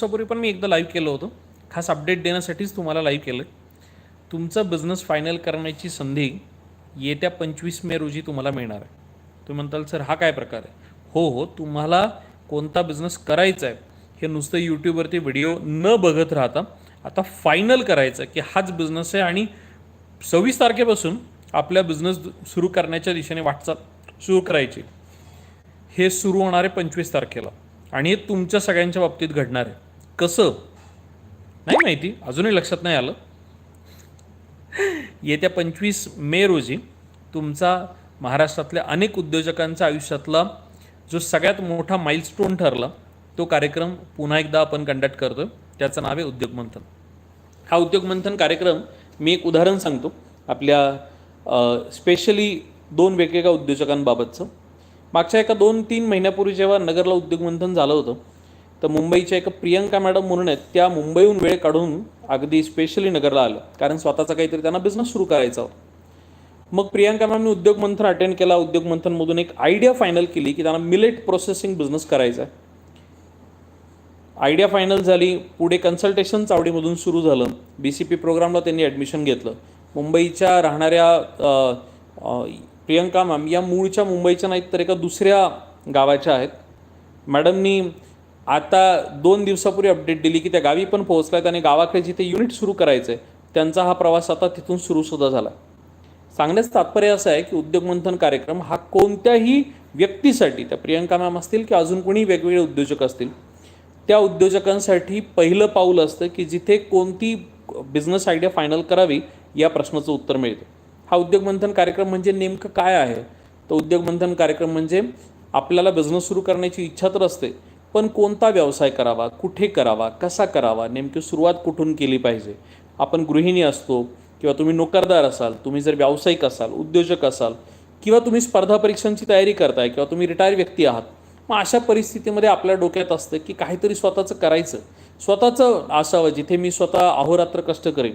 दिवसापूर्वी पण मी एकदा लाईव्ह केलं होतं. खास अपडेट देण्यासाठीच तुम्हाला लाईव्ह केलं आहे तुमचा बिझनेस फायनल करण्याची संधी येत्या पंचवीस मे रोजी तुम्हाला मिळणार आहे. तुम्ही म्हणताल सर हा काय प्रकार आहे? हो हो तुम्हाला कोणता बिझनेस करायचा आहे हे नुसतं यूट्यूबवरती व्हिडिओ न बघत राहता आता फायनल करायचं की हाच बिझनेस आहे आणि सव्वीस तारखेपासून आपल्या बिझनेस सुरू करण्याच्या दिशेने वाटचाल सुरू करायची. हे सुरू होणार आहे पंचवीस तारखेला आणि हे तुमच्या सगळ्यांच्या बाबतीत घडणार आहे. कसं? नाही माहिती. अजूनही लक्षात नाही आलं. येत्या पंचवीस मे रोजी तुमचा महाराष्ट्रातल्या अनेक उद्योजकांच्या आयुष्यातला जो सगळ्यात मोठा माइलस्टोन ठरला तो कार्यक्रम पुन्हा एकदा आपण कंडक्ट करतो त्याचं नाव आहे उद्योग मंथन. हा उद्योग मंथन कार्यक्रम मी एक उदाहरण सांगतो. आपल्या स्पेशली दोन वेगवेगळ्या उद्योजकांबाबतचं. मागच्या एका दोन तीन महिन्यापूर्वी जेव्हा नगरला उद्योग मंथन झालं होतं तर मुंबईच्या एका प्रियंका मॅडम म्हणून आहेत त्या मुंबईहून वेळ काढून अगदी स्पेशली नगरला आलं कारण स्वतःचा काहीतरी त्यांना बिझनेस सुरू करायचा मग प्रियंका मॅमने उद्योग मंथन अटेंड केला. उद्योग मंथनमधून एक आयडिया फायनल केली की त्यांना मिलेट प्रोसेसिंग बिझनेस करायचा आहे. आयडिया फायनल झाली पुढे कन्सल्टेशन चावडीमधून सुरू झालं. बी सी पी प्रोग्रामला त्यांनी ॲडमिशन घेतलं. मुंबईच्या राहणाऱ्या प्रियंका मॅम या मूळच्या मुंबईच्या नाहीत तर एका दुसऱ्या गावाच्या आहेत. मॅडमनी आता दोन दिवसापूर्वी अपडेट दिली की त्या गावी पण पोहोचल्यात आणि गावाकडे जिथे युनिट सुरू करायचं आहे त्यांचा हा प्रवास आता तिथून सुरूसुद्धा झाला. सांगण्याचं तात्पर्य असं आहे की उद्योग मंथन कार्यक्रम हा कोणत्याही व्यक्तीसाठी त्या प्रियंका मॅम असतील की अजून कोणी वेगवेगळे उद्योजक असतील त्या उद्योजकांसाठी पहिलं पाऊल असतं की जिथे कोणती बिझनेस आयडिया फायनल करावी या प्रश्नाचं उत्तर मिळतं. हा उद्योग मंथन कार्यक्रम म्हणजे नेमकं काय आहे? तर उद्योग मंथन कार्यक्रम म्हणजे आपल्याला बिझनेस सुरू करण्याची इच्छा तर असते पण कोणता व्यवसाय करावा कुठे करावा कसा करावा नेमकी सुरुवात कुठून केली पाहिजे? आपण गृहिणी असतो किंवा तुम्ही नोकरदार असाल तुम्ही जर व्यावसायिक असाल उद्योजक असाल किंवा तुम्ही स्पर्धा परीक्षांची तयारी करताय किंवा तुम्ही रिटायर व्यक्ती आहात मग अशा परिस्थितीमध्ये आपल्या डोक्यात असतं की काहीतरी स्वतःचं करायचं. स्वतःचं असावं जिथे मी स्वतः अहोरात्र कष्ट करेन.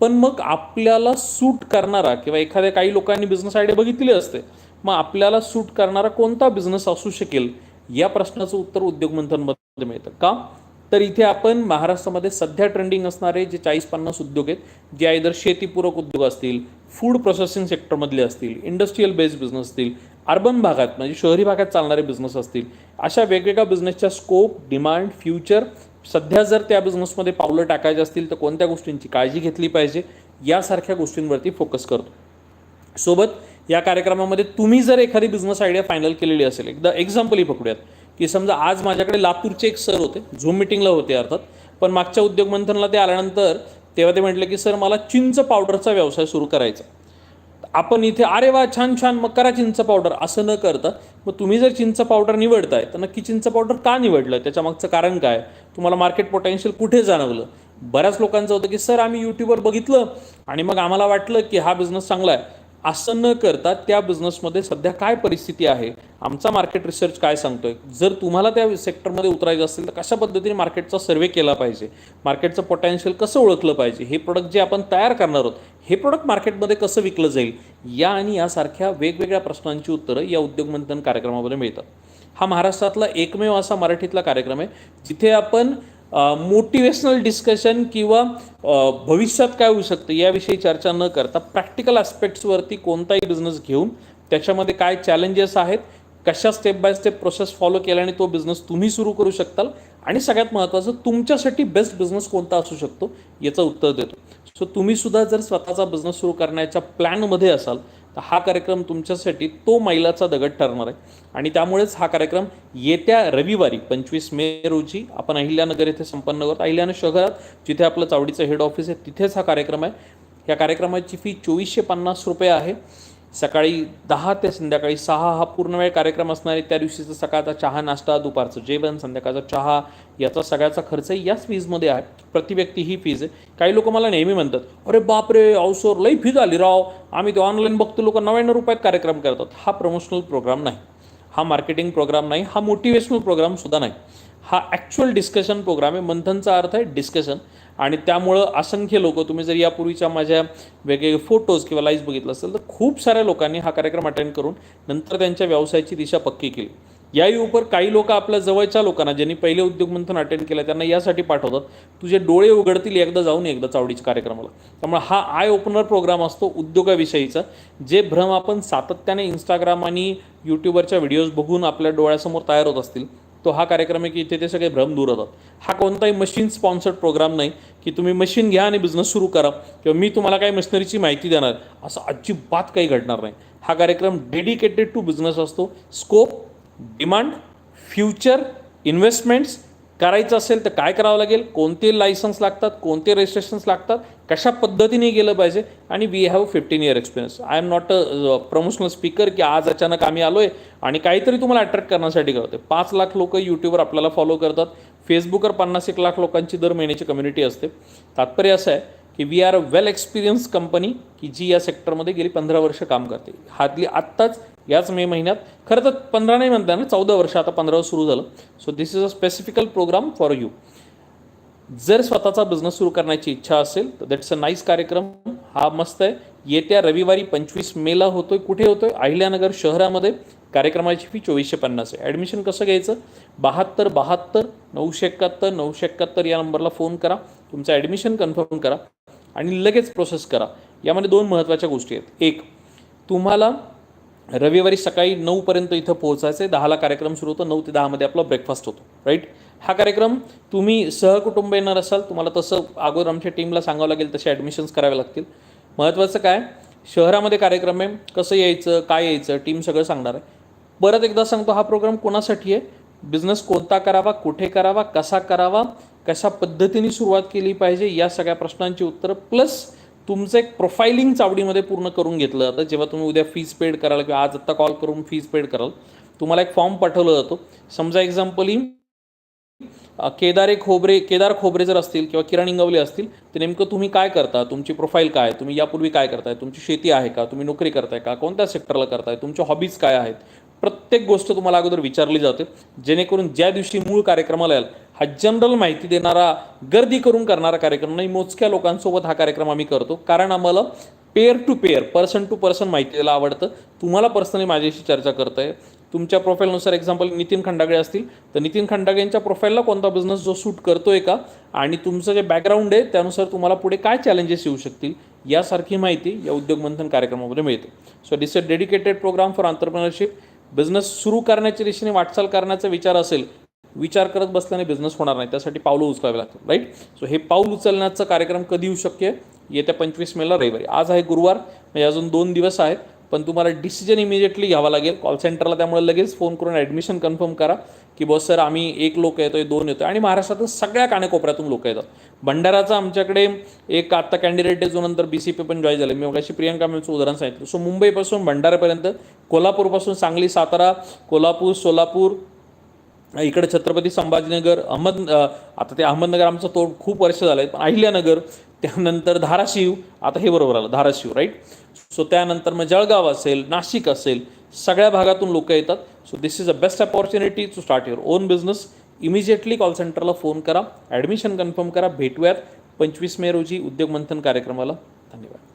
पण मग आपल्याला सूट करणारा किंवा एखाद्या काही लोकांनी बिझनेस आयडिया बघितली असते मग आपल्याला सूट करणारा कोणता बिझनेस असू शकेल या प्रश्नाचं उत्तर उद्योग मंथनमध्ये मिळतं. का? तर इथे आपण महाराष्ट्रामध्ये सध्या ट्रेंडिंग असणारे जे चाळीस पन्नास उद्योग आहेत जे आयदर शेतीपूरक उद्योग असतील फूड प्रोसेसिंग सेक्टरमधले असतील इंडस्ट्रीयल बेस्ड बिझनेस असतील अर्बन भागात म्हणजे शहरी भागात चालणारे बिझनेस असतील अशा वेगवेगळ्या बिझनेसच्या स्कोप डिमांड फ्युचर सध्या जर त्या बिझनेसमध्ये पावलं टाकायचे असतील तर कोणत्या गोष्टींची काळजी घेतली पाहिजे? यासारख्या गोष्टींवरती फोकस करतो. सोबत या कार्यक्रमामध्ये तुम्ही जर एखादी बिझनेस आयडिया फायनल केलेली असेल एकदा एक्झाम्पलही पकडूयात की समजा आज माझ्याकडे लातूरचे एक सर होते झूम मिटिंगला होते अर्थात पण मागच्या उद्योग मंथनला ते आल्यानंतर तेव्हा ते म्हटले की सर मला चिंच पावडरचा व्यवसाय सुरू करायचा आपण इथे अरे वा छान छान मग करा चिंच पावडर असं न करता मग तुम्ही जर चिंच पावडर निवडताय तर नक्की चिंच पावडर का निवडलं? त्याच्या मागचं कारण काय? तुम्हाला मार्केट पोटेन्शियल कुठे जाणवलं? बऱ्याच लोकांचं होतं की सर आम्ही यूट्यूबवर बघितलं आणि मग आम्हाला वाटलं की हा बिझनेस चांगला आहे. असं न करता त्या बिझनेसमध्ये सध्या काय परिस्थिती आहे? आमचा मार्केट रिसर्च काय सांगतोय? जर तुम्हाला त्या सेक्टरमध्ये उतरायचं असेल तर कशा पद्धतीने मार्केटचा सर्वे केला पाहिजे? मार्केटचं पोटेन्शियल कसं ओळखलं पाहिजे? हे प्रोडक्ट जे आपण तयार करणार आहोत हे प्रोडक्ट मार्केटमध्ये कसं विकलं जाईल? या आणि यासारख्या वेगवेगळ्या प्रश्नांची उत्तरं या उद्योग मंथन कार्यक्रमामध्ये मिळतात. हा महाराष्ट्रातला एकमेव असा मराठीतला कार्यक्रम आहे जिथे आपण मोटिवेशनल डिस्कशन किंवा भविष्यात काय होऊ शकतं याविषयी चर्चा न करता प्रॅक्टिकल आस्पेक्ट्सवरती कोणताही बिझनेस घेऊन त्याच्यामध्ये काय चॅलेंजेस आहेत कशा step by step process follow केल्याने तो बिझनेस तुम्ही सुरू करू शकताल आणि सगळ्यात महत्त्वाचं तुमच्यासाठी बेस्ट बिझनेस कोणता असू शकतो याचं उत्तर देतो. सो तुम्ही सुद्धा जर स्वतःचा बिझनेस सुरू करण्याच्या प्लॅनमध्ये असाल तर हा कार्यक्रम तुमच्यासाठी तो मैलाचा दगड ठरणार आहे. आणि त्यामुळेच हा कार्यक्रम येत्या रविवारी पंचवीस मे रोजी आपण अहिल्यानगर येथे संपन्न करतो अहिल्यानगर शहरात जिथे आपलं चावडीचं हेड ऑफिस आहे तिथेच हा कार्यक्रम आहे. या कार्यक्रमाची फी चोवीसशे पन्नास रुपये आहे. सकाळी दहा ते संध्याकाळी सहा हा पूर्ण वेळ कार्यक्रम असणार आहे. त्या दिवशीचा सकाळचा चहा नाश्ता दुपारचं जेवण संध्याकाळचा चहा याचा सगळ्याचा खर्च याच फीजमध्ये आहे. प्रति व्यक्ती ही फीज आहे. काही लोक मला नेहमी म्हणतात अरे बापरे अवसर लई फीज आली राव. आम्ही ते ऑनलाईन बघतो लोक नव्याण्णव रुपयात कार्यक्रम करतात. हा प्रमोशनल प्रोग्राम नाही. हा मार्केटिंग प्रोग्राम नाही. हा मोटिवेशनल प्रोग्रामसुद्धा नाही. हा ॲक्च्युअल डिस्कशन प्रोग्राम आहे. मंथनचा अर्थ आहे डिस्कशन आणि त्यामुळं असंख्य लोक तुम्ही जर यापूर्वीच्या माझ्या वेगवेगळे फोटोज किंवा लाईव्ह बघितलं असेल तर खूप साऱ्या लोकांनी हा कार्यक्रम अटेंड करून नंतर त्यांच्या व्यवसायाची दिशा पक्की केली. याही उपर काही लोक आपल्या जवळच्या लोकांना ज्यांनी पहिले उद्योग मंथन अटेंड केलं त्यांना यासाठी पाठवतात. तुझे डोळे उघडतील एकदा जाऊन एकदा चावडीच्या कार्यक्रमाला. त्यामुळे हा आय ओपनर प्रोग्राम असतो उद्योगाविषयीचा जे भ्रम आपण सातत्याने इंस्टाग्राम आणि यूट्यूबवरच्या व्हिडिओज बघून आपल्या डोळ्यासमोर तयार होत असतील तो हा कार्यक्रम आहे की इथे ते सगळे भ्रम दूर होतात. हा कोणताही मशीन स्पॉन्सर्ड प्रोग्राम नाही की तुम्ही मशीन घ्या आणि बिझनेस सुरू करा किंवा मी तुम्हाला काही मशिनरीची माहिती देणार असं अजिबात काही घडणार नाही. हा कार्यक्रम डेडिकेटेड टू बिझनेस असतो. स्कोप डिमांड फ्युचर इन्व्हेस्टमेंट्स करायचं असेल तर काय करावं लागेल? कोणते लायसन्स लागतात? कोणते रजिस्ट्रेशन्स लागतात? कशा पद्धतीने गेलं पाहिजे? आणि we have fifteen year experience I am not a promotional speaker की आज अचानक आम्ही आलो आहे आणि काहीतरी तुम्हाला अट्रॅक्ट करण्यासाठी करते पाच लाख लोक यूट्यूबवर आपल्याला फॉलो करतात. फेसबुकवर पन्नास एक लाख लोकांची दर महिन्याची कम्युनिटी असते. तात्पर्य असं आहे की we are a well experience company की जी या सेक्टरमध्ये गेली पंधरा वर्ष काम करते. हातली आत्ताच याच मे महिन्यात. खरं तर पंधरा नाही म्हणता ना चौदा वर्ष आता पंधरा सुरू झालं. So this is a specifical programme for you जर स्वतःचा बिझनेस सुरू करण्याची इच्छा असेल तर दॅट्स अ नाईस कार्यक्रम. हा मस्त आहे. येत्या रविवारी पंचवीस मेला होतोय. कुठे होतोय? अहिल्यानगर शहरामध्ये. कार्यक्रमाची फी चोवीसशे पन्नास आहे. ॲडमिशन कसं घ्यायचं? बहात्तर बहात्तर नऊशे एकाहत्तर नऊशे एकाहत्तर या नंबरला फोन करा. तुमचं ॲडमिशन कन्फर्म करा. आणि लगेच प्रोसेस करा. यामध्ये दोन महत्त्वाच्या गोष्टी आहेत. एक तुम्हाला रविवारी सकाळी नऊपर्यंत इथं पोहोचायचं आहे दहाला कार्यक्रम सुरू होतो. नऊ ते दहामध्ये आपला ब्रेकफास्ट होतो. राईट हा कार्यक्रम तुम्ही सहकुटुंब येणार असाल तुम्हाला तसं अगोदर आमच्या टीमला सांगावं लागेल तसे ॲडमिशन्स करावे लागतील. महत्त्वाचं काय? शहरामध्ये कार्यक्रम आहे. कसं यायचं काय यायचं टीम सगळं सांगणार आहे. परत एकदा सांगतो हा प्रोग्राम कोणासाठी आहे? बिझनेस कोणता करावा कुठे करावा कसा करावा कशा पद्धतीने सुरुवात केली पाहिजे या सगळ्या प्रश्नांची उत्तरं प्लस तुमचं एक प्रोफायलिंग चावडीमध्ये पूर्ण करून घेतलं जातं. जेव्हा तुम्ही उद्या फीज पेड कराल किंवा आज आत्ता कॉल करून फीज पेड कराल तुम्हाला एक फॉर्म पाठवला जातो. समजा एक्झाम्पली केदारे खोबरे केदार खोबरे जर असतील किंवा किरण इंगवले असतील तर नेमकं तुम्ही काय करता? तुमची प्रोफाईल काय? आहे? तुम्ही यापूर्वी काय करताय? तुमची शेती आहे का? तुम्ही नोकरी करताय का? कोणत्या सेक्टरला करताय? तुमच्या हॉबीज काय आहेत? प्रत्येक गोष्ट तुम्हाला अगोदर विचारली जाते. जेणेकरून ज्या दिवशी मूळ कार्यक्रमाला याल हा जनरल माहिती देणारा गर्दी करून करणारा कार्यक्रम नाही मोजक्या लोकांसोबत हा कार्यक्रम आम्ही करतो. कारण आम्हाला pair to pair person to person माहिती द्यायला आवडतं. तुम्हाला पर्सनली माझ्याशी चर्चा करताय तुमच्या प्रोफाईलनुसार एक्झाम्पल नितीन खंडागळे असतील. तर नितीन खंडागळेंच्या प्रोफाईलला कोणता बिझनेस जो सूट करतो आहे का? आणि तुमचं जे बॅकग्राऊंड आहे त्यानुसार तुम्हाला पुढे काय चॅलेंजेस येऊ शकतील? यासारखी माहिती या उद्योग मंथन कार्यक्रमामध्ये मिळते. So this a dedicated programme for entrepreneurship business सुरू करण्याच्या दिशेने वाटचाल करण्याचा विचार असेल विचार करत बसल्याने बिझनेस होणार नाही. त्यासाठी पावलं उचलावे लागतात राईट सो हे पाऊल उचलण्याचा कार्यक्रम कधी येऊ शक्य? येत्या पंचवीस मेला रविवारी. आज आहे गुरुवार म्हणजे अजून दोन दिवस आहेत पण तुम्हाला डिसिजन इमिजिएटली घ्यावा लागेल. कॉल सेंटरला त्यामुळे लगेच फोन करून ॲडमिशन कन्फर्म करा की बॉस सर आम्ही एक लोक येतोय दोन येतोय. आणि महाराष्ट्रातून सगळ्या कानेकोपऱ्यातून लोक येतात. भंडाराचा आमच्याकडे एक आत्ता कॅन्डिडेट आहे जो नंतर बी सी पी पण जॉईन झाले. मी मगाशी प्रियंका मिळचं उदाहरण सांगितलं. सो मुंबईपासून भंडारापर्यंत कोल्हापूरपासून सांगली सातारा कोल्हापूर सोलापूर इकडे छत्रपती संभाजीनगर अहमद आता ते अहमदनगर आमचं तो खूप वर्ष झालं आहे पण अहिल्यानगर त्यानंतर धाराशिव आता हे बरोबर आलं धाराशिव राईट सो त्यानंतर मग जळगाव असेल नाशिक असेल सगळ्या भागातून लोक येतात. So this is a best opportunity to start your own business immediately call सेंटरला फोन करा ॲडमिशन कन्फर्म करा भेटूयात. पंचवीस मे रोजी उद्योग मंथन कार्यक्रमाला. धन्यवाद.